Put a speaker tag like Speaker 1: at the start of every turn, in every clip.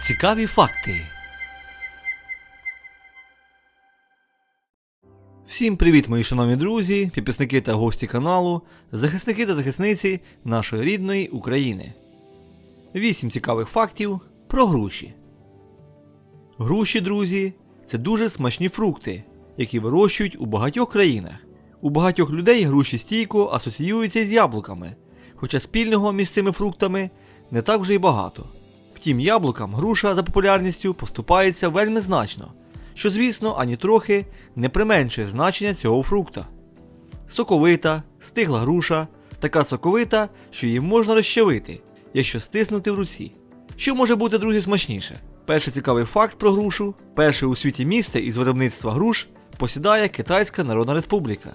Speaker 1: Цікаві факти. Всім привіт, мої шановні друзі, підписники та гості каналу, захисники та захисниці нашої рідної України. Вісім цікавих фактів про груші. Груші, друзі, це дуже смачні фрукти, які вирощують у багатьох країнах. У багатьох людей груші стійко асоціюються з яблуками, хоча спільного між цими фруктами не так вже й багато. Втім, яблукам груша за популярністю поступається вельми значно, що, звісно, ані трохи не применшує значення цього фрукта. Соковита, стигла груша, така соковита, що її можна розчавити, якщо стиснути в руці. Що може бути, друзі, смачніше? Перший цікавий факт про грушу: перше у світі місце із виробництва груш посідає Китайська Народна Республіка.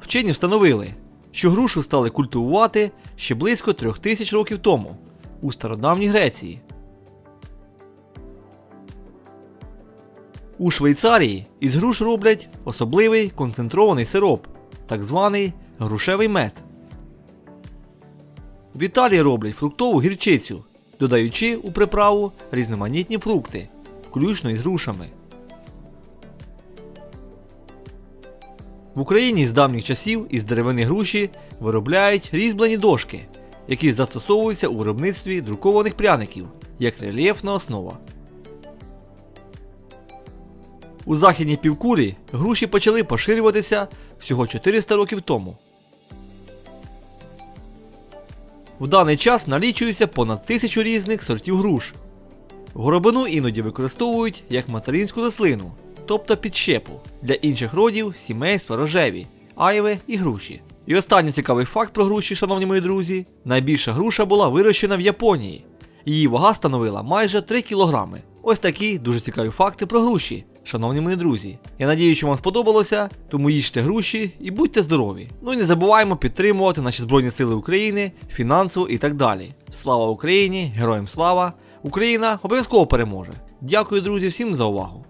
Speaker 1: Вчені встановили, що грушу стали культивувати ще близько трьох тисяч років тому у стародавній Греції. У Швейцарії із груш роблять особливий концентрований сироп, так званий грушевий мед. В Італії роблять фруктову гірчицю, додаючи у приправу різноманітні фрукти, включно із грушами. В Україні з давніх часів із деревини груші виробляють різьблені дошки, які застосовуються у виробництві друкованих пряників як рельєфна основа. У західній півкулі груші почали поширюватися всього 400 років тому. В даний час налічується понад тисячу різних сортів груш. Горобину іноді використовують як материнську рослину, тобто підщепу для інших родів сімейства рожеві, айви і груші. І останній цікавий факт про груші, шановні мої друзі: найбільша груша була вирощена в Японії. Її вага становила майже 3 кілограми. Ось такі дуже цікаві факти про груші, шановні мої друзі. Я надію, що вам сподобалося, тому їжте груші і будьте здорові. Ну і не забуваємо підтримувати наші Збройні Сили України фінансово і так далі. Слава Україні! Героям слава! Україна обов'язково переможе! Дякую, друзі, всім за увагу!